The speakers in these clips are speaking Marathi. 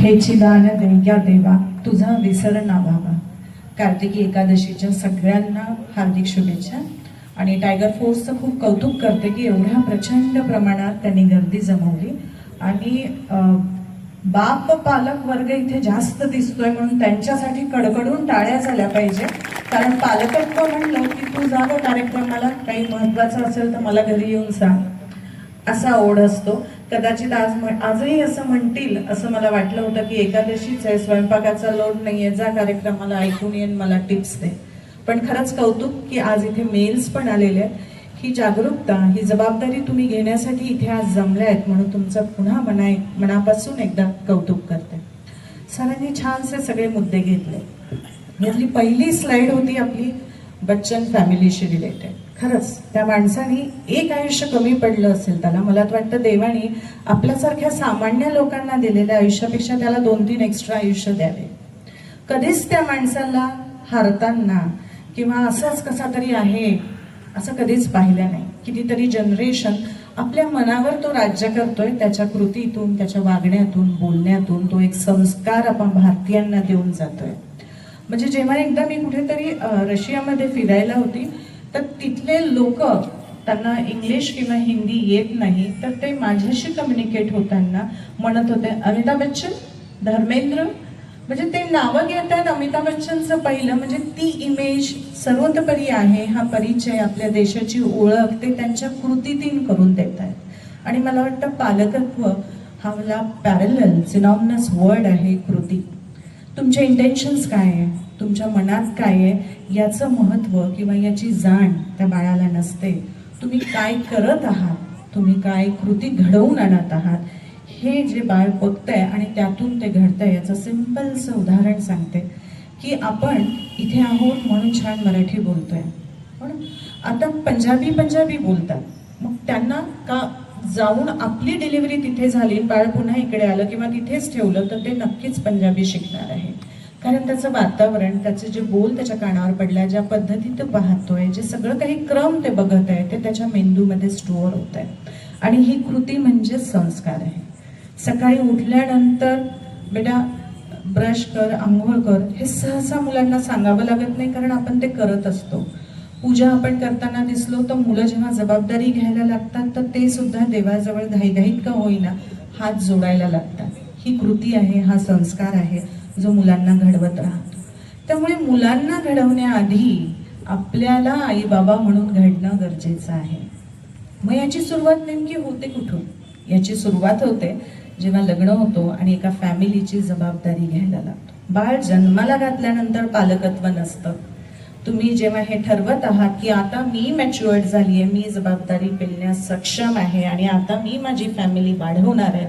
हेची दान देग्या देवा तुझा विसर ना व्हावा कार्तिकी एकादशीच्या सगळ्यांना हार्दिक शुभेच्छा. आणि टायगर फोर्सचं खूप कौतुक करते की एवढ्या प्रचंड प्रमाणात त्यांनी गर्दी जमवली. आणि बाप पालक वर्ग इथे जास्त दिसतोय म्हणून त्यांच्यासाठी कडकडून टाळ्या झाल्या पाहिजे. कारण पालकत्व म्हणलं की तू जा कार्यक्रमाला. काही महत्वाचं असेल तर मला घरी येऊन सांग. असा ओढ असतो. कदाचित आज आजही असं म्हणतील असं मला वाटलं होतं की एकादशीच आहे स्वयंपाकाचा लोड नाही आहे जा कार्यक्रमाला ऐकून येईन मला टिप्स दे. पण खरंच कौतुक की आज इथे मेल्स पण आलेले आहेत ही जागरूकता ही जबाबदारी तुम्ही घेण्यासाठी इथे आज जमल्या आहेत म्हणून तुमचं पुन्हा मना मनापासून एकदा कौतुक करते. सरांनी छानसे सगळे मुद्दे घेतले. यातली पहिली स्लाइड होती आपली बच्चन फॅमिलीशी रिलेटेड खरंच त्या माणसाने एक आयुष्य कमी पडलं असेल त्याला मला तर वाटतं देवाने आपल्यासारख्या सामान्य लोकांना दिलेल्या आयुष्यापेक्षा त्याला दोन तीन एक्स्ट्रा आयुष्य द्यावे. कधीच त्या माणसाला हारताना किंवा असंच कसा तरी आहे असं कधीच पाहिलं नाही. कितीतरी जनरेशन आपल्या मनावर तो राज्य करतोय त्याच्या कृतीतून त्याच्या वागण्यातून बोलण्यातून तो एक संस्कार आपण भारतीयांना देऊन जातोय. म्हणजे जेव्हा एकदा मी कुठेतरी रशियामध्ये फिरायला होती तर तिथले लोक त्यांना इंग्लिश किंवा हिंदी येत नाही तर ते माझ्याशी कम्युनिकेट होताना म्हणत होते अमिताभ बच्चन धर्मेंद्र. म्हणजे ते नावं घेतात अमिताभ बच्चनचं पहिलं म्हणजे ती इमेज सर्वतोपरी आहे हा परिचय आपल्या देशाची ओळख ते त्यांच्या कृतीतीन करून देत आहेत आणि मला वाटतं पालकत्व हा मला पॅरल सिनॉमनस वर्ड आहे कृती. तुमचे इंटेन्शन्स काय आहे? तुमच्या मनात काय आहे याचं महत्त्व किंवा याची जाण त्या बाळाला नसते. तुम्ही काय करत आहात तुम्ही काय कृती घडवून आणत आहात हे जे बाळ बघतंय आणि त्यातून ते घडतंय याचं सिम्पलचं उदाहरण सांगते की आपण इथे आहोत म्हणून छान मराठी बोलतोय. पण आता पंजाबी पंजाबी बोलतात. मग त्यांना का जाऊन आपली डिलिव्हरी तिथे झाली बाळ पुन्हा इकडे आलं किंवा तिथेच ठेवलं तर ते नक्कीच पंजाबी शिकणार आहे. कारण त्याचं वातावरण त्याचे जे बोल त्याच्या कानावर पडला ज्या पद्धतीत तो पाहतोय जे सगळं काही क्रम ते बघत आहे ते त्याच्या मेंदूमध्ये स्टोअर होत आहे. आणि ही कृती म्हणजे संस्कार आहे. सकाळी उठल्यानंतर बेटा ब्रश कर आंघोळ कर हे सहसा मुलांना सांगावं लागत नाही कारण आपण ते करत असतो. पूजा आपण करताना दिसलो तर मुलं जेव्हा जबाबदारी घ्यायला लागतात तर ते सुद्धा देवाजवळ घाईघाईत का होईना हात जोडायला लागतात. ही कृती आहे हा संस्कार आहे. जो मुलांना घडवत राहतो. त्यामुळे मुलांना घडवण्याआधी आपल्याला आई बाबा म्हणून घडणं गरजेचं आहे. मग याची सुरुवात नेमकी होते कुठून? याची सुरुवात होते जेव्हा लग्न होतो आणि एका फॅमिलीची जबाबदारी घ्यायला लागतो. बाळ जन्माला घातल्यानंतर पालकत्व नसतं. तुम्ही जेव्हा हे ठरवत आहात की आता मी मॅच्युअर्ड झाली आहे मी जबाबदारी पेलण्यास सक्षम आहे आणि आता मी माझी फॅमिली वाढवणार आहे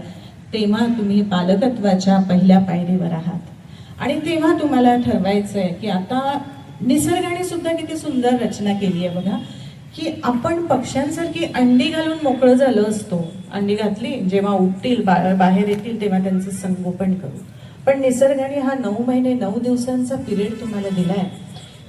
तेव्हा तुम्ही पालकत्वाच्या पहिल्या पायरीवर आहात. आणि तेव्हा तुम्हाला ठरवायचं आहे की आता निसर्गाने सुद्धा किती सुंदर रचना केली आहे बघा की आपण पक्ष्यांसारखी अंडी घालून मोकळं झालं असतो अंडी घातली जेव्हा उठतील बा- बाहेर येतील तेव्हा त्यांचं संगोपन करू. पण निसर्गाने हा नऊ महिने नऊ दिवसांचा पिरियड तुम्हाला दिला आहे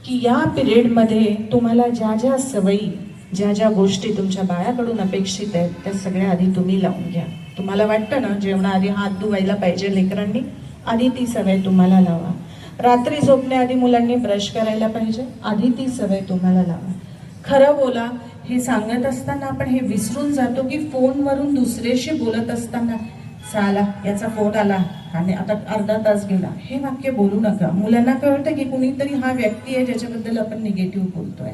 की या पिरियडमध्ये तुम्हाला ज्या ज्या सवयी ज्या ज्या गोष्टी तुमच्या बाळाकडून अपेक्षित आहेत त्या सगळ्या आधी तुम्ही लावून घ्या. तुम्हाला वाटतं ना जेवणाआधी हात धुवायला पाहिजे लेकरांनी? आधी ती सवय तुम्हाला लावा. रात्री झोपण्याआधी मुलांनी ब्रश करायला पाहिजे आधी ती सवय तुम्हाला लावा. खरं बोला हे सांगत असताना आपण हे विसरून जातो की फोनवरून दुसऱ्याशी बोलत असताना चाला याचा फोन आला. आणि आता अर्धा तास गेला. हे वाक्य बोलू नका. मुलांना कळतं की कुणीतरी हा व्यक्ती आहे ज्याच्याबद्दल आपण निगेटिव्ह बोलतोय.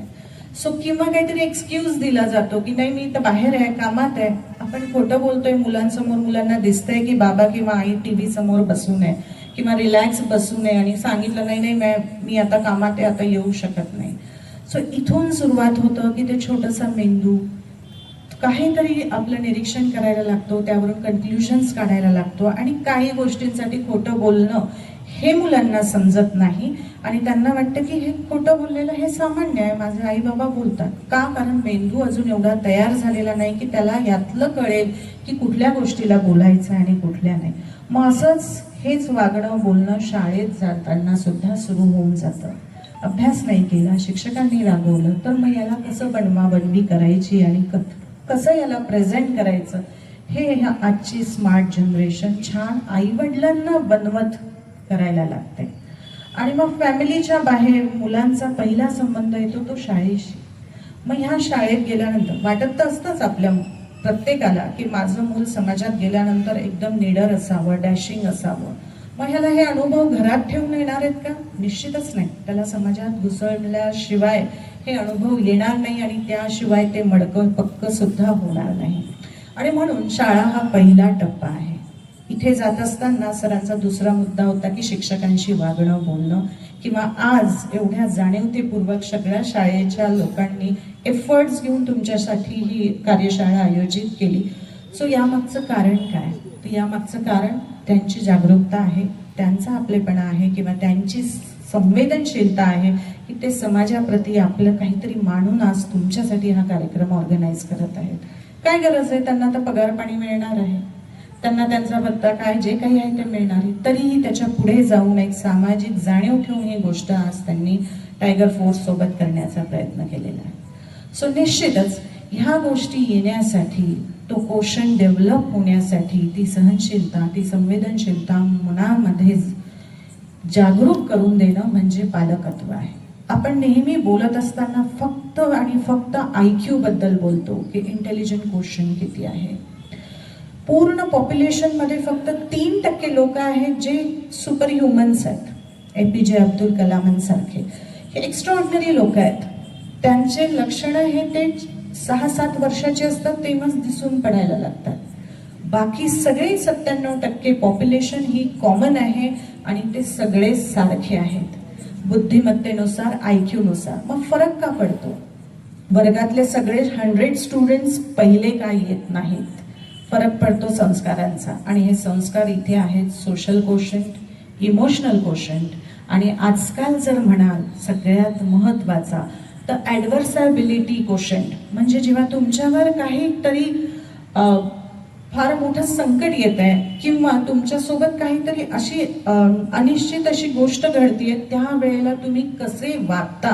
सो किंवा काहीतरी एक्सक्यूज दिला जातो की नाही मी तर बाहेर आहे कामात आहे. आपण खोटं बोलतोय मुलांसमोर मुलांना दिसतंय की बाबा किंवा आई टी व्ही समोर बसू नये किंवा रिलॅक्स बसू नये आणि सांगितलं नाही नाही मॅम मी आता कामात आहे आता येऊ शकत नाही. सो इथून सुरुवात होतं की ते छोटंसं मेंदू काहीतरी आपलं निरीक्षण करायला लागतो त्यावरून कन्क्ल्युजन्स काढायला लागतो आणि काही गोष्टींसाठी खोटं बोलणं हे मुलांना समजत नाही. आणि त्यांना वाटतं की हे खोटं बोललेलं हे सामान्य आहे. माझे आई बाबा बोलतात. का? कारण मेंदू अजून एवढा तयार झालेला नाही की त्याला यातलं कळेल की कुठल्या गोष्टीला बोलायचं आहे आणि कुठल्या नाही. मग असंच हेच वागणं बोलणं शाळेत जाताना सुद्धा सुरू होऊन जातं. अभ्यास नाही केला शिक्षकांनी रागवलं तर मग याला कसं बनवाबनवी करायची आणि कथ कसं याला प्रेझेंट करायचं? हे ह्या आजची स्मार्ट जनरेशन छान आईवडिलांना बनवत करायला लागते. आणि मग फॅमिलीच्या बाहेर मुलांचा पहिला संबंध येतो तो शाळेशी. मग ह्या शाळेत गेल्यानंतर वाटत तर असतंच आपल्या प्रत्येकाला की माझं मूल समाजात गेल्यानंतर एकदम निडर असावं डॅशिंग असावं. मग ह्याला हे अनुभव घरात ठेवून येणार आहेत का? निश्चितच नाही. त्याला समाजात घुसळल्याशिवाय हे अनुभव येणार नाही आणि त्याशिवाय ते मडकं पक्क सुद्धा होणार नाही. आणि म्हणून शाळा हा पहिला टप्पा आहे. इथे जात असताना सरांचा दुसरा मुद्दा होता की शिक्षकांशी वागणं बोलणं किंवा आज एवढ्या जाणीवतेपूर्वक सगळ्या शाळेच्या लोकांनी एफर्ट्स घेऊन तुमच्यासाठी ही कार्यशाळा आयोजित केली. सो यामागचं कारण काय? तर यामागचं कारण त्यांची जागरूकता आहे त्यांचा आपलेपणा आहे किंवा त्यांची संवेदनशीलता आहे की ते समाजाप्रती आपलं काहीतरी मानून आज तुमच्यासाठी हा कार्यक्रम ऑर्गनाईज करत आहेत. काय गरज आहे? त्यांना तर पगार पाणी मिळणार आहे. त्यांना त्यांचा भत्ता काय? जे काही आहे ते मिळणार आहे. तरीही त्याच्या पुढे जाऊन एक सामाजिक जाणीव ठेवून ही गोष्ट आज त्यांनी टायगर फोर्स सोबत करण्याचा प्रयत्न केलेला आहे. सो निश्चितच ह्या गोष्टी येण्यासाठी तो कोशन डेव्हलप होण्यासाठी ती सहनशीलता ती संवेदनशीलता मनामध्ये जागरूक करून देणं म्हणजे पालकत्व आहे. आपण नेहमी बोलत असताना फक्त आणि फक्त आय क्यू बद्दल बोलतो की इंटेलिजंट क्वेश्चन किती आहे. पूर्ण पॉप्युलेशनमध्ये फक्त तीन टक्के लोक आहेत जे सुपर ह्युमन्स आहेत. ए पी जे अब्दुल कलामांसारखे हे एक्स्ट्रॉर्डनरी लोक आहेत. त्यांचे लक्षणं हे ते सहा सात वर्षाचे असतात तेव्हाच दिसून पडायला लागतात. बाकी सगळे सत्त्याण्णव टक्के पॉप्युलेशन ही कॉमन आहे आणि ते सगळे सारखे आहेत. बुद्धिमत्तेनुसार आय क्यूनुसार मग फरक का पडतो? वर्गातले सगळे हंड्रेड स्टुडंट्स पहिले का येत नाहीत? फरक पडतो संस्कारांचा. आणि हे संस्कार इथे आहेत सोशल कोशंट इमोशनल कोशंट आणि आजकाल जर म्हणाल सगळ्यात महत्त्वाचा तर ॲडव्हर्सॅबिलिटी कोशंट म्हणजे जेव्हा तुमच्यावर काहीतरी अ, फार मोठं संकट येत आहे. किंवा तुमच्यासोबत काहीतरी अशी अनिश्चित अशी गोष्ट घडतीये त्यावेळेला तुम्ही कसे वागता?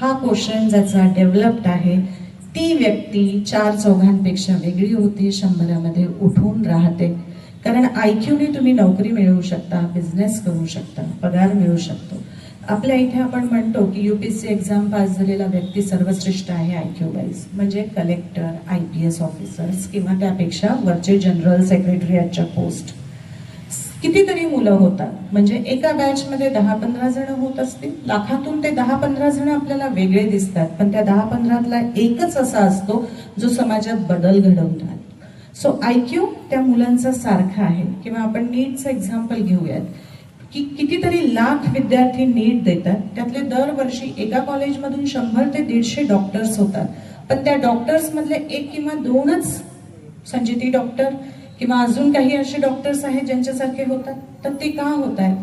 हा क्वेश्चन ज्याचा डेव्हलप्ड आहे. ती व्यक्ती चार चौघांपेक्षा वेगळी होती शंभरामध्ये उठून राहते. कारण आयक्यूने तुम्ही नोकरी मिळवू शकता बिझनेस करू शकता पगार मिळू शकतो. आपल्या इथे आपण म्हणतो की युपीएससी एक्झाम पास झालेला व्यक्ती सर्वश्रेष्ठ आहे आय क्यू वाईज म्हणजे collector I P S officers किंवा त्यापेक्षा वरचे जनरल सेक्रेटरीच्या पोस्ट कितीतरी मुलं होतात. म्हणजे एका बॅचमध्ये दहा पंधरा जण होत असतील. लाखातून ते दहा पंधरा जण आपल्याला वेगळे दिसतात. पण त्या दहा पंधरातला एकच असा असतो जो समाजात बदल घडवून राहतो सो आय क्यू त्या मुलांचा सारखा आहे. किंवा आपण नीटचं एक्झाम्पल घेऊयात. की कितीतरी लाख विद्यार्थी नीट देतात. त्यातले दरवर्षी एका कॉलेजमधून शंभर ते दीडशे डॉक्टर्स होतात. पण त्या डॉक्टर्समधले एक किंवा दोनच संजिती डॉक्टर किंवा अजून काही असे डॉक्टर्स आहेत ज्यांच्यासारखे होतात तर ते का होत आहेत?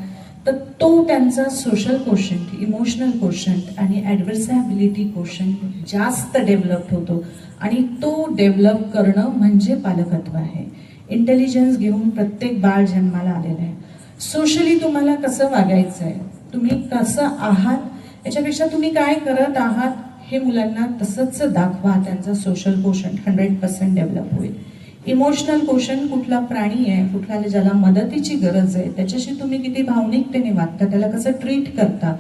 तर तो त्यांचा सोशल कोशंट इमोशनल कोशंट आणि ॲडव्हर्सॅबिलिटी कोशंट जास्त डेव्हलप होतो. आणि तो डेव्हलप करणं म्हणजे पालकत्व आहे. इंटेलिजन्स घेऊन प्रत्येक बाळ जन्माला आलेलं आहे. सोशली तुम्हाला कसं वागायचं आहे तुम्ही कसं आहात? याच्यापेक्षा तुम्ही काय करत आहात? हे मुलांना तसंच दाखवा. त्यांचा सोशल पोषण हंड्रेड पर्सेंट डेव्हलप होईल. इमोशनल पोषण कुठला प्राणी आहे कुठला ज्याला मदतीची गरज आहे त्याच्याशी तुम्ही किती भावनिकतेने वागता त्याला कसं ट्रीट करता?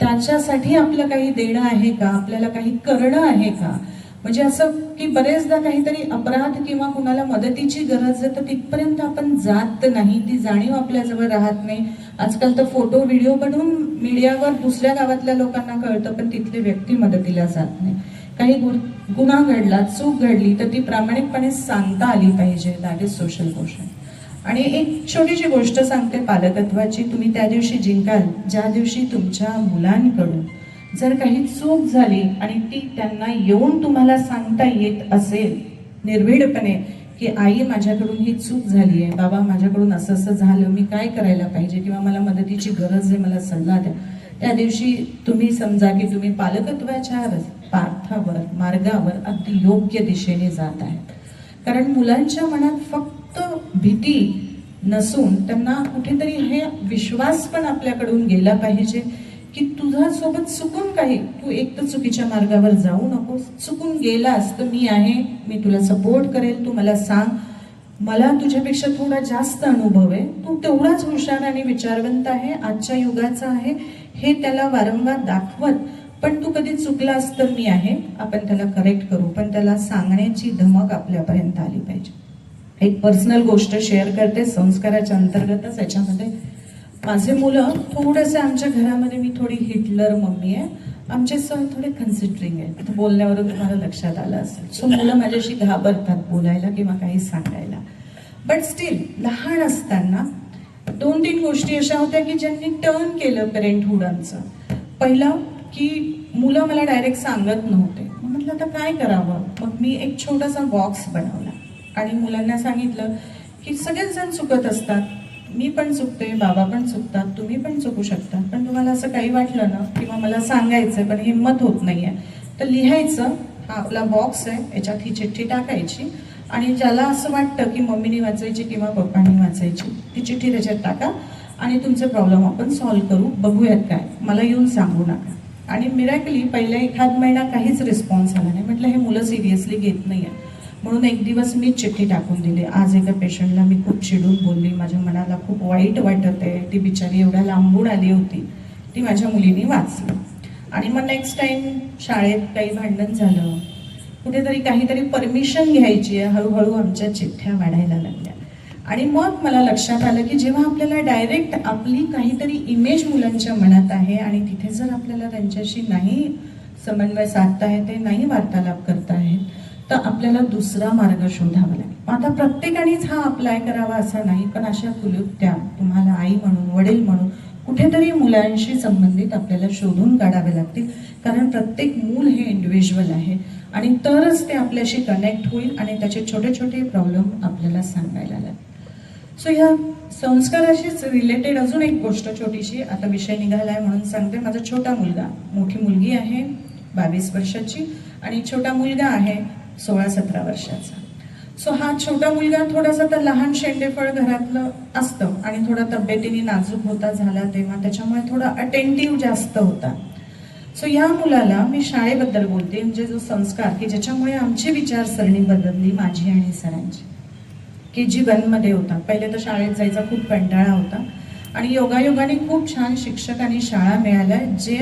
त्याच्यासाठी आपलं काही देणं आहे का? आपल्याला काही करणं आहे का? म्हणजे असं की बरेचदा काहीतरी अपराध किंवा कुणाला मदतीची गरज आहे तर तिथपर्यंत आपण जात नाही ती जाणीव आपल्याजवळ राहत नाही. आजकाल तर फोटो व्हिडिओ बनवून मीडियावर दुसऱ्या गावातल्या लोकांना कळतं पण तिथली व्यक्ती मदतीला जात नाही. काही गुन्हा घडला चूक घडली तर ती प्रामाणिकपणे सांगता आली पाहिजे दॅट इज सोशल क्वेश्चन आणि एक छोटीशी गोष्ट सांगते पालकत्वाची तुम्ही त्या दिवशी जिंकाल ज्या दिवशी तुमच्या मुलांकडून जर काही चूक झाली आणि ती त्यांना येऊन तुम्हाला सांगता येत असेल निर्भीडपणे की आई माझ्याकडून ही चूक झाली आहे बाबा माझ्याकडून असं असं झालं मी काय करायला पाहिजे किंवा मला मदतीची गरज आहे मला सल्ला द्या. त्या दिवशी तुम्ही समजा की तुम्ही पालकत्वाच्या पार्थावर मार्गावर अगदी योग्य दिशेने जात आहेत. कारण मुलांच्या मनात फक्त भीती नसून त्यांना कुठेतरी हे विश्वास पण आपल्याकडून गेला पाहिजे की तुझ्या सोबत चुकून काही तू एक तर चुकीच्या मार्गावर जाऊ नकोस. चुकून गेलास तर मी आहे मी तुला सपोर्ट करेल तू मला सांग. मला तुझ्यापेक्षा थोडा जास्त अनुभव आहे. तू तेवढाच हुशार आणि विचारवंत आहे आजच्या युगाचा आहे हे त्याला वारंवार दाखवत. पण तू कधी चुकलास तर मी आहे आपण त्याला करेक्ट करू पण त्याला सांगण्याची धमक आपल्यापर्यंत आली पाहिजे. एक पर्सनल गोष्ट शेअर करते संस्काराच्या अंतर्गतच याच्यामध्ये माझे मुलं थोडंसं आमच्या घरामध्ये मी थोडी हिटलर मम्मी आहे. आमचे सण थोडे कन्सिडरिंग आहे आता बोलण्यावरून तुम्हाला लक्षात आलं असेल. सो मुलं माझ्याशी घाबरतात बोलायला किंवा काही सांगायला. बट स्टील लहान असताना दोन तीन गोष्टी अशा होत्या की ज्यांनी टर्न केलं पेरेंटहुडांचं पहिलं की मुलं मला डायरेक्ट सांगत नव्हते. म्हटलं आता काय करावं? मग मी एक छोटासा बॉक्स बनवला. आणि मुलांना सांगितलं की सगळेच जण चुकत असतात. मी पण चुकते बाबा पण चुकतात तुम्ही पण चुकू शकता. पण तुम्हाला असं काही वाटलं ना किंवा मला सांगायचं पण हिंमत होत नाहीये तर लिहायचं हा आपला बॉक्स आहे याच्यात ही चिठ्ठी टाकायची. आणि ज्याला असं वाटतं की मम्मीनी वाचायची किंवा पप्पांनी वाचायची ती चिठ्ठी त्याच्यात टाका. आणि तुमचे प्रॉब्लेम आपण सॉल्व्ह करू. बघूयात काय. मला येऊन सांगू नका. आणि मिरॅकली पहिल्या एखाद महिना काहीच रिस्पॉन्स आला नाही. म्हटलं हे मुलं सिरियसली घेत नाही आहे म्हणून एक दिवस मी चिठ्ठी टाकून दिली. आज एका पेशंटला मी खूप चिडून बोलली. माझ्या मनाला खूप वाईट वाटत आहे. ती बिचारी एवढ्या लांबून आली होती. ती माझ्या मुलीने वाचली. आणि मग नेक्स्ट टाईम शाळेत काही भांडण झालं. कुठेतरी काहीतरी परमिशन घ्यायची आहे. हळूहळू आमच्या चिठ्ठ्या वाढायला लागल्या. आणि मग मला लक्षात आलं की जेव्हा आपल्याला डायरेक्ट आपली काहीतरी इमेज मुलांच्या मनात आहे आणि तिथे जर आपल्याला त्यांच्याशी नाही समन्वय साधता येते ते नाही वार्तालाप करता आहेत तर आपल्याला दुसरा मार्ग शोधावा लागेल. आता प्रत्येकानेच हा अप्लाय करावा असा नाही पण अशा कुलुप्त्या तुम्हाला आई म्हणून वडील म्हणून कुठेतरी मुलांशी संबंधित आपल्याला शोधून काढावे लागतील. कारण प्रत्येक मूल हे इंडिव्हिज्युअल आहे आणि तरच ते आपल्याशी कनेक्ट होईल आणि त्याचे छोटे छोटे प्रॉब्लेम आपल्याला सांगायला लागतील सो ह्या संस्काराशीच रिलेटेड अजून एक गोष्ट छोटीशी. आता विषय निघालाय म्हणून सांगते. माझा छोटा मुलगा मोठी मुलगी आहे बावीस वर्षाची आणि छोटा मुलगा आहे सोळा सतरा वर्षाचा. सो हा छोटा मुलगा थोडासा तर लहान शेंडेफळ घरातलं असतं आणि थोडा तब्येतीने नाजूक होता झाला तेव्हा त्याच्यामुळे थोडा अटेंटिव्ह जास्त होता. सो या मुलाला मी शाळेबद्दल बोलते म्हणजे जो संस्कार की ज्याच्यामुळे आमची विचारसरणी बदलली माझी आणि सरांची. के जी वनमध्ये होता. पहिले तर शाळेत जायचा खूप कंटाळा होता. आणि योगायोगाने खूप छान शिक्षक आणि शाळा मिळाल्या जे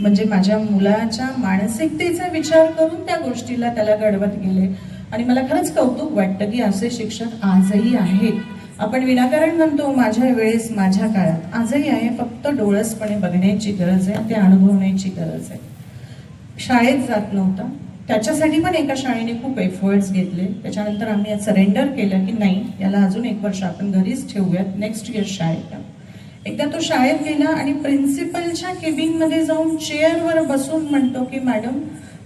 म्हणजे माझ्या मुलाच्या मानसिकतेचा विचार करून त्या गोष्टीला त्याला घडवत गेले. आणि मला खरंच कौतुक वाटतं की असे शिक्षक आजही आहेत. आपण विनाकारण म्हणतो माझ्या वेळेस माझ्या काळात. आजही आहे फक्त डोळसपणे बघण्याची गरज आहे ते अनुभवण्याची गरज आहे. शाळेत जात नव्हता. त्याच्यासाठी पण एका शाळेने खूप एफर्ट्स घेतले. त्याच्यानंतर आम्ही सरेंडर केलं की नाही याला अजून एक वर्ष आपण घरीच ठेवूयात. नेक्स्ट इयर शाळेत. एकदा तो शाळेत गेला आणि प्रिन्सिपलच्या केबिनमध्ये जाऊन चेअरवर बसून म्हणतो की मॅडम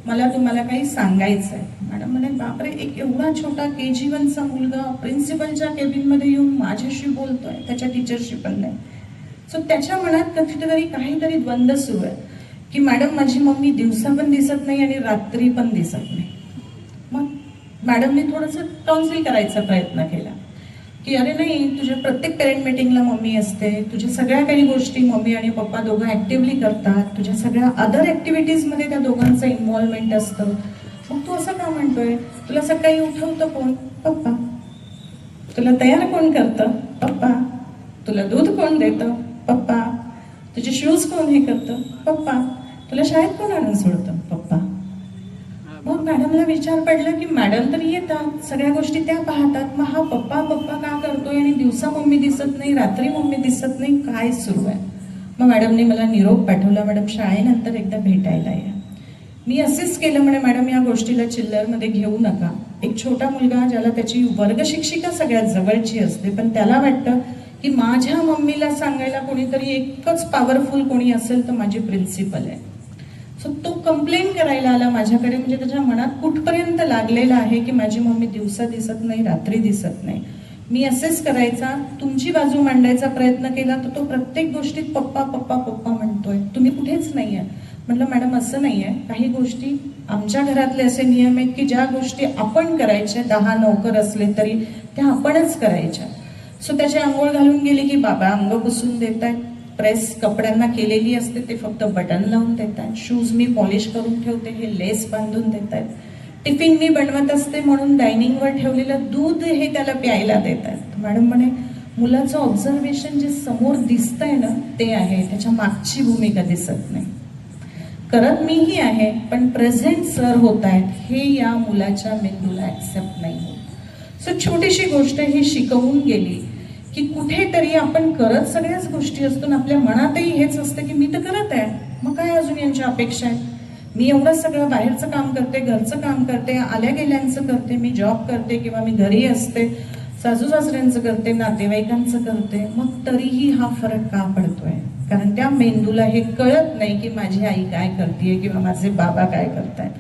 मला तुम्हाला काही सांगायचं आहे मॅडम म्हणे बापरे एक एवढा छोटा के जी वनचा मुलगा प्रिन्सिपलच्या केबिनमध्ये येऊन माझ्याशी बोलतोय त्याच्या टीचरशी पण नाही. सो त्याच्या मनात कधीतरी काहीतरी द्वंद्व सुरू आहे की मॅडम माझी मम्मी दिवसा पण दिसत नाही आणि रात्री पण दिसत नाही. मग मॅडमने थोडंसं काउन्सिल करायचा प्रयत्न केला. की अरे नाही तुझ्या प्रत्येक पेरेंट मिटिंगला मम्मी असते तुझ्या सगळ्या काही गोष्टी मम्मी आणि पप्पा दोघं ऍक्टिव्हली करतात तुझ्या सगळ्या अदर ॲक्टिव्हिटीजमध्ये त्या दोघांचं इन्व्हॉल्वमेंट असतं. मग तू असं का म्हणतोय? तुला सकाळी उठवतं कोण? पप्पा. तुला तयार कोण करतं? पप्पा. तुला दूध कोण देतं? पप्पा. तुझे शूज कोण हे करतं? पप्पा. तुला शाळेत कोण आणून सोडतं? पप्पा. मग मॅडमला विचार पडला की मॅडम तर येतात. सगळ्या गोष्टी त्या पाहतात. मग हा पप्पा पप्पा का करतोय आणि दिवसा मम्मी दिसत नाही रात्री मम्मी दिसत नाही? काय सुरू आहे? मग मॅडमने मला निरोप पाठवला. मॅडम शाळेनंतर एकदा भेटायला या. मी असेच केलं म्हणे मॅडम या गोष्टीला चिल्लरमध्ये घेऊ नका. एक छोटा मुलगा ज्याला त्याची वर्गशिक्षिका सगळ्यात जवळची असते पण त्याला वाटतं की माझ्या मम्मीला सांगायला कोणीतरी एकच पॉवरफुल कोणी असेल तर माझी प्रिन्सिपल आहे. सो तो कंप्लेन करायला आला माझ्याकडे म्हणजे त्याच्या मनात कुठपर्यंत लागलेला आहे की माझी मम्मी दिवसा दिसत नाही रात्री दिसत नाही? मी असेच करायचा तुमची बाजू मांडायचा प्रयत्न केला तर तो प्रत्येक गोष्टीत पप्पा पप्पा पप्पा म्हणतोय. तुम्ही कुठेच नाही आहे म्हटलं मॅडम असं नाही आहे काही गोष्टी आमच्या घरातले असे नियम आहेत की ज्या गोष्टी आपण करायच्या दहा नोकर असले तरी त्या आपणच करायच्या. सो त्याची आंघोळ घालून गेली की बाबा अंग पुसून देत आहेत प्रेस कपड्यांना केलेली असते ते फक्त बटन लावून देत आहेत शूज मी पॉलिश करून ठेवते हे लेस बांधून देत आहेत टिफिन मी बनवत असते म्हणून डायनिंगवर ठेवलेलं दूध हे त्याला प्यायला देत आहेत मॅडम म्हणे मुलाचं ऑब्झर्वेशन जे समोर दिसतंय ना ते आहे. त्याच्या मागची भूमिका दिसत नाही. करत मीही आहे पण प्रेझेंट सर होत आहेत. हे या मुलाच्या मेंदूला ऍक्सेप्ट नाही होत. सो छोटीशी गोष्ट ही शिकवून गेली. की कुठेतरी आपण करत सगळ्याच गोष्टी असतो आणि आपल्या मनातही हेच असतं की मी तर करत आहे. मग काय अजून यांच्या अपेक्षा आहेत? मी एवढं सगळं बाहेरचं काम करते घरचं काम करते आल्या गेल्यांचं करते मी जॉब करते किंवा मी घरी असते सासू सासऱ्यांचं करते नातेवाईकांचं करते मग तरीही हा फरक का पडतोय? कारण त्या मेंदूला हे कळत नाही की माझी आई काय करते किंवा माझे बाबा काय करतायत.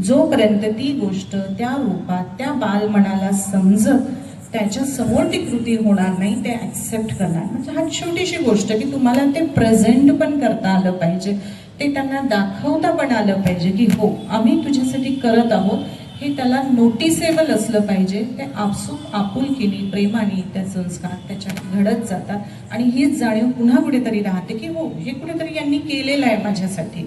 जोपर्यंत ती गोष्ट त्या रूपात त्या बालमनाला समजत त्याच्यासमोर ती कृती होणार नाही ते ऍक्सेप्ट करणार. म्हणजे हा छोटीशी गोष्ट की तुम्हाला ते प्रेझेंट पण करता आलं पाहिजे. ते त्यांना दाखवता पण आलं पाहिजे की हो आम्ही तुझ्यासाठी करत आहोत. हे त्याला नोटिसेबल असलं पाहिजे. ते आपसूक आपुलकीने प्रेमाने त्या संस्कार त्याच्यात घडत जातात. आणि हीच जाणीव पुन्हा कुठेतरी राहते की हो हे कुठेतरी यांनी केलेलं आहे माझ्यासाठी.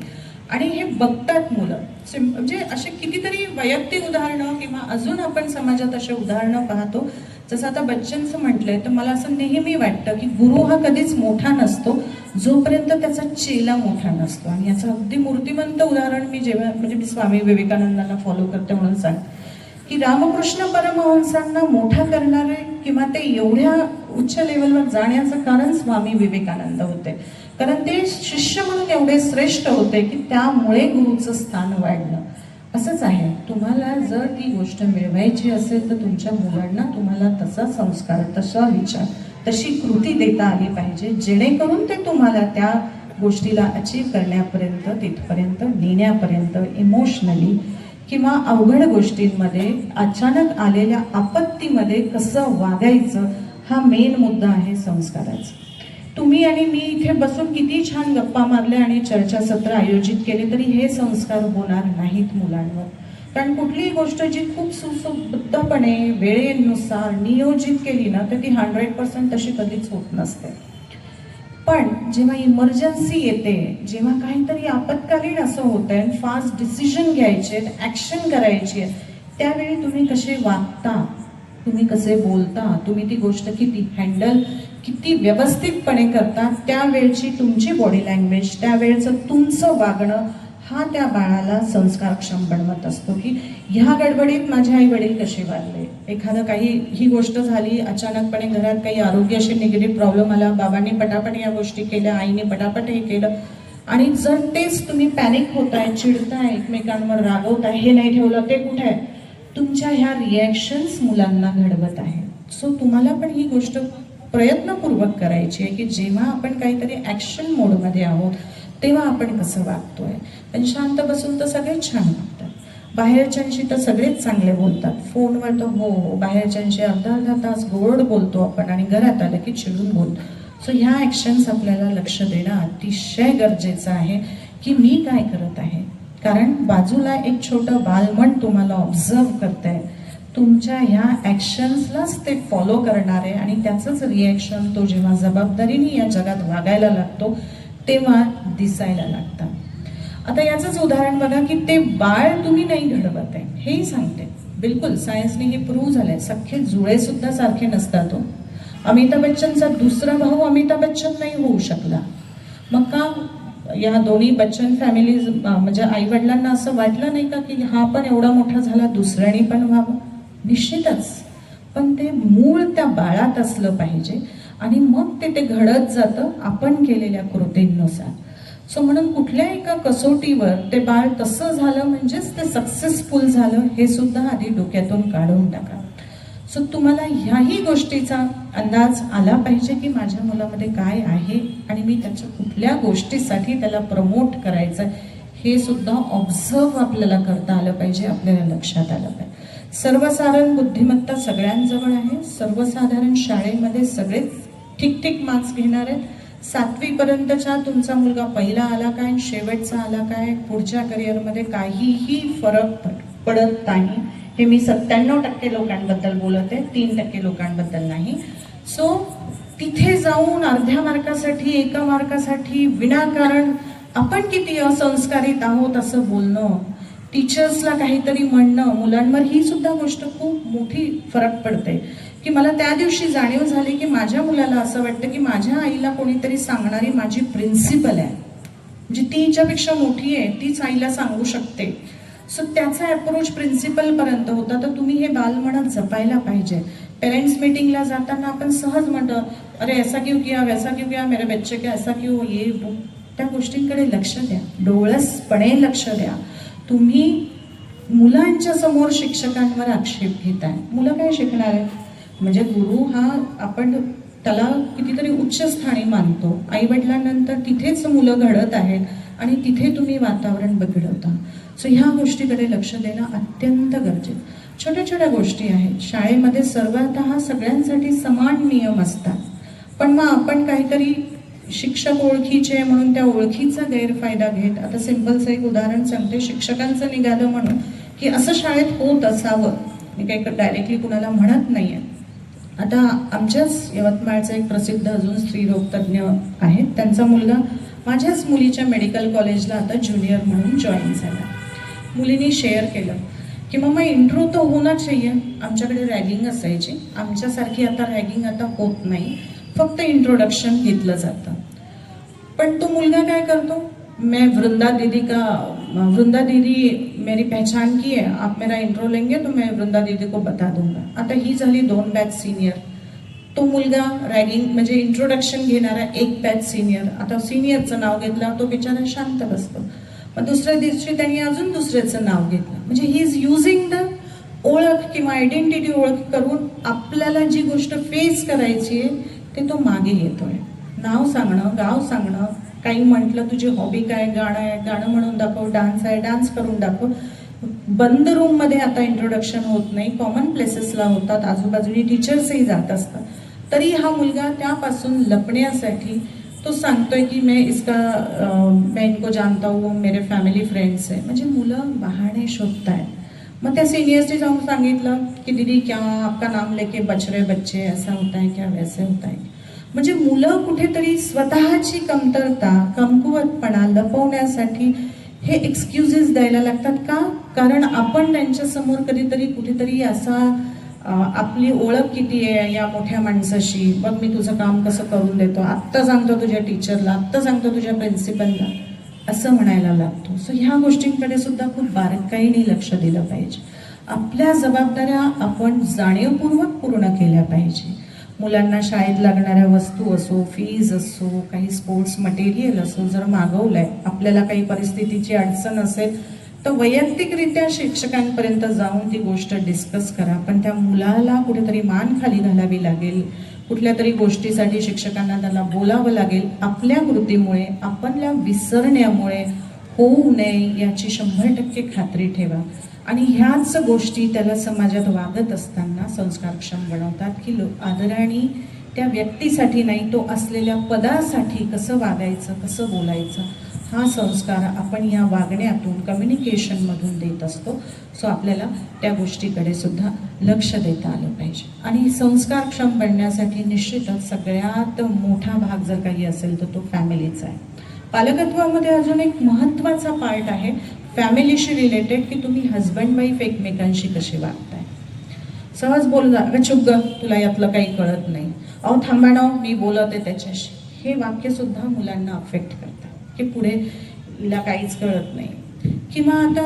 आणि हे बघतात मुलं. म्हणजे असे कितीतरी वैयक्तिक उदाहरणं किंवा अजून आपण समाजात असे उदाहरणं पाहतो. जसं आता बच्चनचं म्हटलंय तर मला असं नेहमी वाटतं की गुरु हा कधीच मोठा नसतो जोपर्यंत त्याचा चेला मोठा नसतो. आणि याचं अगदी मूर्तिमंत उदाहरण मी जेव्हा म्हणजे मी स्वामी विवेकानंदांना फॉलो करते म्हणून सांग की रामकृष्ण परमहंसांना मोठा करणारे किंवा ते एवढ्या उच्च लेवलवर जाण्याचं कारण स्वामी विवेकानंद होते. कारण ते शिष्य म्हणून एवढे श्रेष्ठ होते की त्यामुळे गुरुचं स्थान वाढलं. असंच आहे. तुम्हाला जर ती गोष्ट मिळवायची असेल तर तुमच्या मुलांना तुम्हाला तसा संस्कार तसा विचार तशी कृती देता आली पाहिजे जेणेकरून ते तुम्हाला त्या गोष्टीला अचीव करण्यापर्यंत तिथपर्यंत नेण्यापर्यंत इमोशनली किंवा अवघड गोष्टींमध्ये अचानक आलेल्या आपत्तीमध्ये कसं वागायचं हा मेन मुद्दा आहे संस्काराचा. तुम्ही आणि मी इथे बसून किती छान गप्पा मारल्या आणि चर्चासत्र आयोजित केले तरी हे संस्कार होणार नाहीत मुलांवर. कारण कुठलीही गोष्ट जी खूप सुसुबद्धपणे वेळेनुसार नियोजित केली ना तर ती हंड्रेड पर्सेंट तशी कधीच होत नसते. पण जेव्हा इमर्जन्सी येते जेव्हा काहीतरी आपत्कालीन असं होतंय फास्ट डिसिजन घ्यायचे ॲक्शन करायची आहे त्यावेळी तुम्ही कसे वागता? तुम्ही कसे बोलता तुम्ही ती गोष्ट किती हँडल किती व्यवस्थितपणे करता त्यावेळची तुमची बॉडी लँग्वेज त्यावेळचं तुमचं वागणं हा त्या बाळाला संस्कारक्षम बनवत असतो की ह्या गडबडीत माझे आई वडील कसे वागले? एखादं काही ही गोष्ट झाली अचानकपणे घरात काही आरोग्याशी निगेटिव्ह प्रॉब्लेम आला बाबांनी पटापट या गोष्टी केल्या आईने पटापट हे केलं आणि जर तेच तुम्ही पॅनिक होताय चिडताय एकमेकांवर रागवताय हे नाही ठेवलं ते कुठे? आहे तुमच्या ह्या रिॲक्शन्स मुलांना घडवत आहे. सो तुम्हाला पण ही गोष्ट प्रयत्नपूर्वक करायची आहे की जेव्हा आपण काहीतरी ॲक्शन मोडमध्ये आहोत तेव्हा आपण कसं वागतोय. पण शांत बसून तर सगळेच छान वागतात. बाहेरच्यांशी तर सगळेच चांगले बोलतात. फोनवर तर हो हो बाहेरच्यांशी अर्धा अर्धा तास गोड बोलतो आपण आणि घरात आलं की चिडून बोलतो. सो ह्या ॲक्शन्स आपल्याला लक्ष देणं अतिशय गरजेचं आहे की मी काय करत आहे. कारण बाजूला एक छोटं बालमन तुम्हाला ऑब्झर्व आहे तुमच्या ह्या ॲक्शन्सलाच ते फॉलो करणार आहे आणि त्याचंच रिॲक्शन तो जेव्हा जबाबदारीने या जगात वागायला लागतो तेव्हा दिसायला लागतात आता याचंच उदाहरण बघा की ते बाळ तुम्ही नाही घडवत आहे. हेही सांगते. बिलकुल सायन्सने हे प्रूव्ह झालंय. सख्खे जुळेसुद्धा सारखे नसतात हो. अमिताभ बच्चनचा दुसरा भाऊ अमिताभ बच्चन नाही होऊ शकला. मग का या दोन्ही बच्चन फॅमिलीज म्हणजे आई वडिलांना असं वाटलं नाही का की हा पण एवढा मोठा झाला दुसऱ्याने पण व्हावं? निश्चितच. पण ते मूळ त्या बाळात असलं पाहिजे आणि मग ते ते घडत जातं आपण केलेल्या कृतींनुसार. सो म्हणून कुठल्या एका कसोटीवर ते बाळ कसं झालं म्हणजेच ते सक्सेसफुल झालं हे सुद्धा आधी डोक्यातून काढून टाका. सो तुम्हाला ह्याही गोष्टीचा अंदाज आला पाहिजे की माझ्या मुलामध्ये काय आहे आणि मी त्याच्या कुठल्या गोष्टीसाठी त्याला प्रमोट करायचं हे सुद्धा ऑब्झर्व आपल्याला करता आलं पाहिजे आपल्याला लक्षात आलं पाहिजे. सर्वसाधारण बुद्धिमत्ता सगळ्यांजवळ आहे. सर्वसाधारण शाळेमध्ये सगळेच ठीक ठीक मार्क्स घेणार आहेत. सातवीपर्यंतच्या तुमचा मुलगा पहिला आला काय शेवटचा आला काय पुढच्या करिअरमध्ये काहीही फरक पड- पडत नाही. हे मी सत्त्याण्णव टक्के लोकांबद्दल बोलत आहे तीन टक्के लोकांबद्दल नाही. सो तिथे जाऊन अर्ध्या मार्कासाठी एका मार्कासाठी विनाकारण आपण किती असंस्कारित आहोत असं बोलणं टीचर्सला काहीतरी म्हणणं मुलांवर ही सुद्धा गोष्ट खूप मोठी फरक पडते. की मला त्या दिवशी जाणीव झाली की माझ्या मुलाला असं वाटतं की माझ्या आईला कोणीतरी सांगणारी माझी प्रिन्सिपल आहे. म्हणजे ती हिच्यापेक्षा मोठी आहे तीच आईला सांगू शकते. सो त्याचा अप्रोच प्रिन्सिपलपर्यंत होता. तर तुम्ही हे बालमनात जपायला पाहिजे. पेरेंट्स मीटिंगला जाताना आपण सहज म्हणतो अरे ऐसा क्यों किया वैसा क्यों किया मेरे बच्चे के ऐसा क्यों ये वो त्या गोष्टींकडे लक्ष द्या. डोळसपणे लक्ष द्या. तुम्ही मुलांच्या समोर शिक्षकांवर आक्षेप घेताय. मुलं काय शिकणार आहे म्हणजे गुरु हा आपण त्याला कितीतरी उच्च स्थानी मानतो. आई वडिलांनंतर तिथेच मुलं घडत आहेत आणि तिथे तुम्ही वातावरण बिघडवता. सो ह्या गोष्टीकडे लक्ष देणं अत्यंत गरजेचं. छोट्या छोट्या गोष्टी आहेत. शाळेमध्ये सर्वतः सगळ्यांसाठी समान नियम असतात. पण मग आपण काहीतरी शिक्षक ओळखीचे म्हणून त्या ओळखीचा गैरफायदा घेत आता सिम्पलचं एक उदाहरण सांगते. शिक्षकांचं निघालं म्हणून की असं शाळेत होत असावं. मी काही डायरेक्टली कुणाला म्हणत नाहीये. आता आमच्याच यवतमाळचा एक प्रसिद्ध अजून स्त्रीरोग तज्ज्ञ आहेत. त्यांचा मुलगा माझ्याच मुलीच्या मेडिकल कॉलेजला आता ज्युनियर म्हणून जॉईन झाला. मुलींनी शेअर केलं. की मम्मा इंट्रो तर होणार चाहिए आमच्याकडे रॅगिंग असायची. आमच्यासारखी आता रॅगिंग आता होत नाही. फक्त इंट्रोडक्शन घेतलं जातं. पण तो मुलगा काय करतो? मैं वृंदा दीदी का वृंदा दीदी मेरी पहचान की है. आप मेरा इंट्रो लेंगे तो मैं वृंदा दीदी को बता दूंगा. आता ही झाली दोन बॅच सिनियर तो मुलगा रॅगिंग म्हणजे इंट्रोडक्शन घेणारा एक बॅच सिनियर आता सिनियरचं नाव घेतलं तो बिचारा शांत बसतो. मग दुसऱ्या दिवशी त्यांनी अजून दुसऱ्याचं नाव घेतलं. म्हणजे ही इज युझिंग द ओळख किंवा आयडेंटिटी ओळख करून आपल्याला जी गोष्ट फेस करायची आहे ते तो मागे येतोय नाव सांगणं गाव सांगणं काही म्हटलं तुझी हॉबी काय गाणं आहे गाणं म्हणून दाखव डान्स आहे डान्स करून दाखव. बंद रूममध्ये आता इंट्रोडक्शन होत नाही कॉमन प्लेसेसला होतात आजूबाजूनी टीचर्सही जात असतात. तरी हा मुलगा त्यापासून लपण्यासाठी तो सांगतोय की मैं इसका अं, मैं इनको जानता हूँ मेरे फॅमिली फ्रेंड्स आहे म्हणजे मुलं बहाणे शोधताय मग त्या सिनियर्सने जाऊन सांगितलं की दीदी क्या आपका नाम लेके बछरे बच्चे ऐसा होता है क्या वैसे होता है। म्हणजे मुलं कुठेतरी स्वतःची कमतरता कमकुवतपणा लपवण्यासाठी हे एक्सक्युजेस द्यायला लागतात का? कारण आपण त्यांच्यासमोर कधीतरी कुठेतरी असा आपली ओळख किती आहे या मोठ्या माणसाशी? मग मी तुझं काम कसं करून देतो. आत्ता सांगतो तुझ्या टीचरला आत्ता सांगतो तुझ्या प्रिन्सिपलला असं म्हणायला लागतो. सो ह्या गोष्टींकडे सुद्धा खूप बारकाईने लक्ष दिलं पाहिजे. आपल्या जबाबदाऱ्या आपण जाणीवपूर्वक पूर्ण केल्या पाहिजे. मुलांना शाळेत लागणाऱ्या वस्तू असो फीज असो काही स्पोर्ट्स मटेरियल असो जर मागवलं आहे आपल्याला काही परिस्थितीची अडचण असेल तर वैयक्तिकरित्या शिक्षकांपर्यंत जाऊन ती गोष्ट डिस्कस करा. पण त्या मुलाला कुठेतरी मान खाली घालावी लागेल. कुठल्या तरी गोष्टीसाठी शिक्षकांना त्याला बोलावं लागेल. आपल्या कृतीमुळे आपल्या विसरण्यामुळे होऊ नये याची शंभर टक्के खात्री ठेवा. आणि ह्याच गोष्टी त्याला समाजात वागत असताना संस्कारक्षम बनवतात की लो आदराने त्या व्यक्तीसाठी नाही तो असलेल्या पदासाठी कसं वागायचं कसं बोलायचं? हा संस्कार आपण या वागण्यातून कम्युनिकेशनमधून देत असतो. सो आपल्याला त्या गोष्टीकडे सुद्धा लक्ष देता आलं पाहिजे. आणि संस्कारक्षम बनण्यासाठी निश्चितच सगळ्यात मोठा भाग जर काही असेल तर तो फॅमिलीचा आहे. पालकत्वामध्ये अजून एक महत्त्वाचा पार्ट आहे फॅमिलीशी रिलेटेड की तुम्ही हजबंड वाईफ एकमेकांशी कशी वागताय. सहज बोल अगं चुप ग तुला यातलं काही कळत नाही. अहो थांबा मी बोलत आहे त्याच्याशी. हे वाक्यसुद्धा मुलांना अफेक्ट करतात. की पुढे हिला काहीच कळत नाही. किंवा आता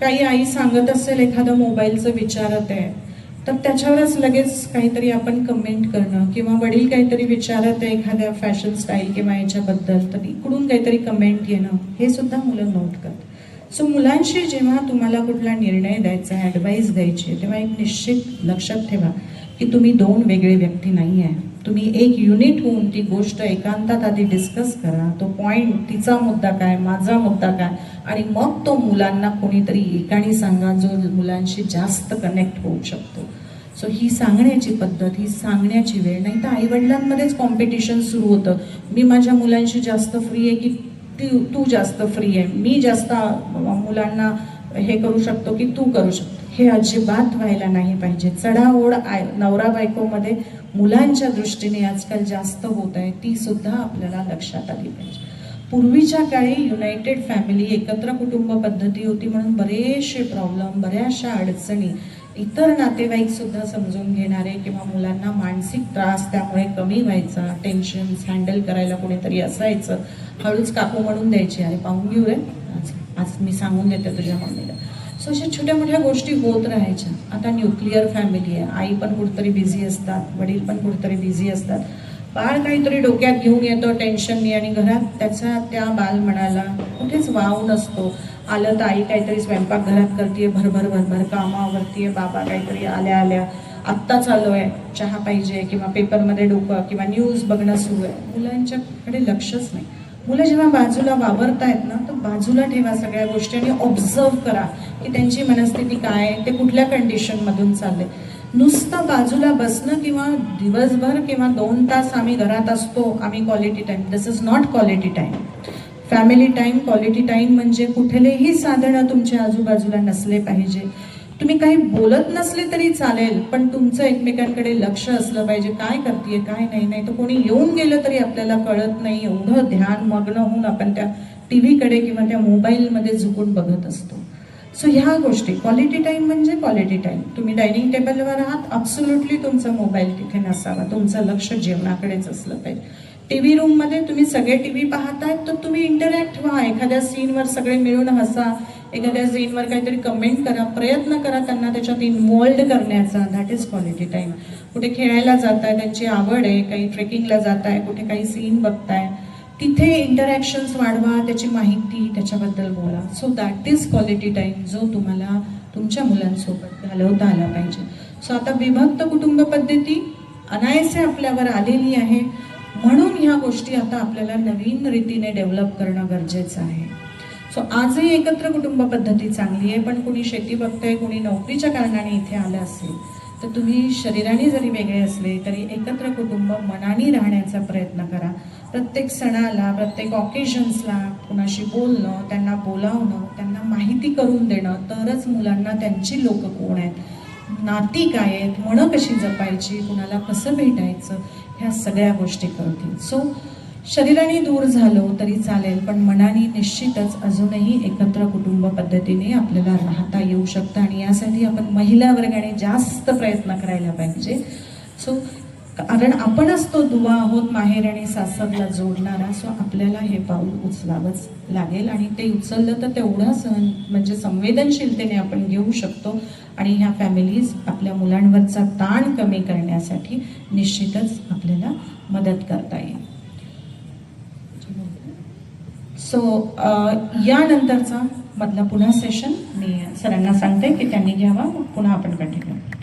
काही आई सांगत असेल एखादं मोबाईलचं विचारत आहे तर त्याच्यावरच लगेच काहीतरी आपण कमेंट करणं किंवा वडील काहीतरी विचारत आहे एखाद्या फॅशन स्टाईल किंवा याच्याबद्दल तर इकडून काहीतरी कमेंट येणं हे सुद्धा मुलं नोट करतात. सो मुलांशी जेव्हा तुम्हाला कुठला निर्णय द्यायचा आहे ॲडवाईस द्यायची आहे तेव्हा एक निश्चित लक्षात ठेवा की तुम्ही दोन वेगळे व्यक्ती नाही आहे तुम्ही एक युनिट होऊन ती गोष्ट एकांतात आधी डिस्कस करा. तो पॉईंट तिचा मुद्दा काय माझा मुद्दा काय? आणि मग तो मुलांना कोणीतरी एकाने सांगा जो मुलांशी जास्त कनेक्ट होऊ शकतो. सो ही सांगण्याची पद्धत ही सांगण्याची वेळ. नाही तर आईवडिलांमध्येच कॉम्पिटिशन सुरू होतं. मी माझ्या मुलांशी जास्त फ्री आहे की ती तू जास्त फ्री आहे? मी जास्त मुलांना हे करू शकतो की तू करू शकतो? हे अजिबात व्हायला नाही पाहिजे. चढाओढ आय नवरा बायकोमध्ये मुलांच्या दृष्टीने आजकाल जास्त होत आहे ती सुद्धा आपल्याला लक्षात आली पाहिजे. पूर्वीच्या काळी युनायटेड फॅमिली एकत्र कुटुंब पद्धती होती म्हणून बरेचसे प्रॉब्लेम बऱ्याचशा अडचणी इतर नातेवाईक सुद्धा समजून घेणारे किंवा मुलांना मानसिक त्रास त्यामुळे कमी व्हायचा टेन्शन हँडल करायला कोणीतरी असायचं हळूच काकू म्हणून द्यायची अरे पाहून घेऊ रे आज आज मी सांगून देते तुझ्या मम्मीला. सो अशा छोट्या मोठ्या गोष्टी होत राहायच्या. आता न्यूक्लिअर फॅमिली आहे. आई पण कुठतरी बिझी असतात. वडील पण कुठतरी बिझी असतात. बाळ काहीतरी डोक्यात घेऊन येतो टेन्शननी आणि घरात त्याचा त्या बाल म्हणाला कुठेच वाव नसतो. आलं तर आई काहीतरी स्वयंपाक घरात करते भरभर भरभर कामावरती आहे बाबा काहीतरी आल्या आल्या. आत्ताच चालू आहे. चहा पाहिजे किंवा पेपरमध्ये डोकं किंवा न्यूज बघणं सुरू आहे. मुलांच्याकडे लक्षच नाही. मुलं जेव्हा बाजूला वावरतायत ना तर बाजूला ठेवा सगळ्या गोष्टी आणि ऑब्झर्व करा की त्यांची मनस्थिती काय आहे, ते कुठल्या कंडिशनमधून चालले नुसतं बाजूला बसणं किंवा दिवसभर किंवा दोन तास आम्ही घरात असतो आम्ही quality time this is not quality time family time quality time म्हणजे कुठलेही साधनं तुमच्या आजूबाजूला नसले पाहिजे. तुम्ही काही बोलत नसले तरी चालेल पण तुमचं एकमेकांकडे लक्ष असलं पाहिजे. काय करते काय नाही नाही तर कोणी येऊन गेलं तरी आपल्याला कळत नाही. एवढं ध्यान मग्न होऊन आपण त्या टी व्हीकडे किंवा त्या मोबाईलमध्ये झुकून बघत असतो. सो ह्या गोष्टी क्वालिटी टाईम म्हणजे क्वालिटी टाईम तुम्ही डायनिंग टेबलवर आहात अब्सोल्युटली तुमचा मोबाईल तिथे नसावा. तुमचं लक्ष जेवणाकडेच असलं पाहिजे. टी व्ही रूममध्ये तुम्ही सगळे टी व्ही पाहतायत तर तुम्ही इंटरॅक्ट व्हा. एखाद्या सीनवर सगळे मिळून हसा. एखाद्या सीनवर काहीतरी कमेंट करा प्रयत्न करा त्यांना त्याच्यात इन्वॉल्ड करण्याचा. दॅट इज क्वालिटी टाईम कुठे खेळायला जात आहे त्यांची आवड आहे काही ट्रेकिंगला जात आहे कुठे काही सीन बघताय तिथे इंटरॅक्शन्स वाढवा त्याची माहिती त्याच्याबद्दल बोला. So that is quality time जो तुम्हाला तुमच्या मुलांसोबत घालवता आला पाहिजे. सो आता विभक्त कुटुंब पद्धती अनायसे आपल्यावर आलेली आहे. म्हणून ह्या गोष्टी आता आपल्याला नवीन रीतीने डेव्हलप करणं गरजेचं आहे. सो आजही एकत्र कुटुंब पद्धती चांगली आहे पण कुणी शेती बघतंय कुणी नोकरीच्या कारणाने इथे आलं असेल तर तुम्ही शरीराने जरी वेगळे असले तरी एकत्र कुटुंब मनाने राहण्याचा प्रयत्न करा. प्रत्येक सणाला प्रत्येक ऑकेजन्सला कुणाशी बोलणं त्यांना बोलावणं त्यांना माहिती करून देणं तरच मुलांना त्यांची लोक कोण आहेत? नाती काय आहेत? मनं कशी जपायची? कुणाला कसं भेटायचं? ह्या सगळ्या गोष्टी कळतील सो शरीराने दूर झालो तरी चालेल पण मनाने निश्चितच अजूनही एकत्र कुटुंब पद्धतीने आपल्याला राहता येऊ शकतं आणि यासाठी आपण महिला वर्गाने जास्त प्रयत्न करायला पाहिजे. सो कारण आपणच तो दुवा आहोत माहेर आणि सासरला जोडणारा सो आपल्याला हे पाऊल उचलावंच लागेल आणि ते उचललं तर तेवढा सहन म्हणजे संवेदनशीलतेने आपण घेऊ शकतो आणि ह्या फॅमिलीज आपल्या मुलांवरचा ताण कमी करण्यासाठी निश्चितच आपल्याला मदत करता येईल. सो यानंतरचा मधला पुन्हा सेशन मी सरांना सांगते की त्यांनी घ्यावा मग पुन्हा आपण कंटिन्यू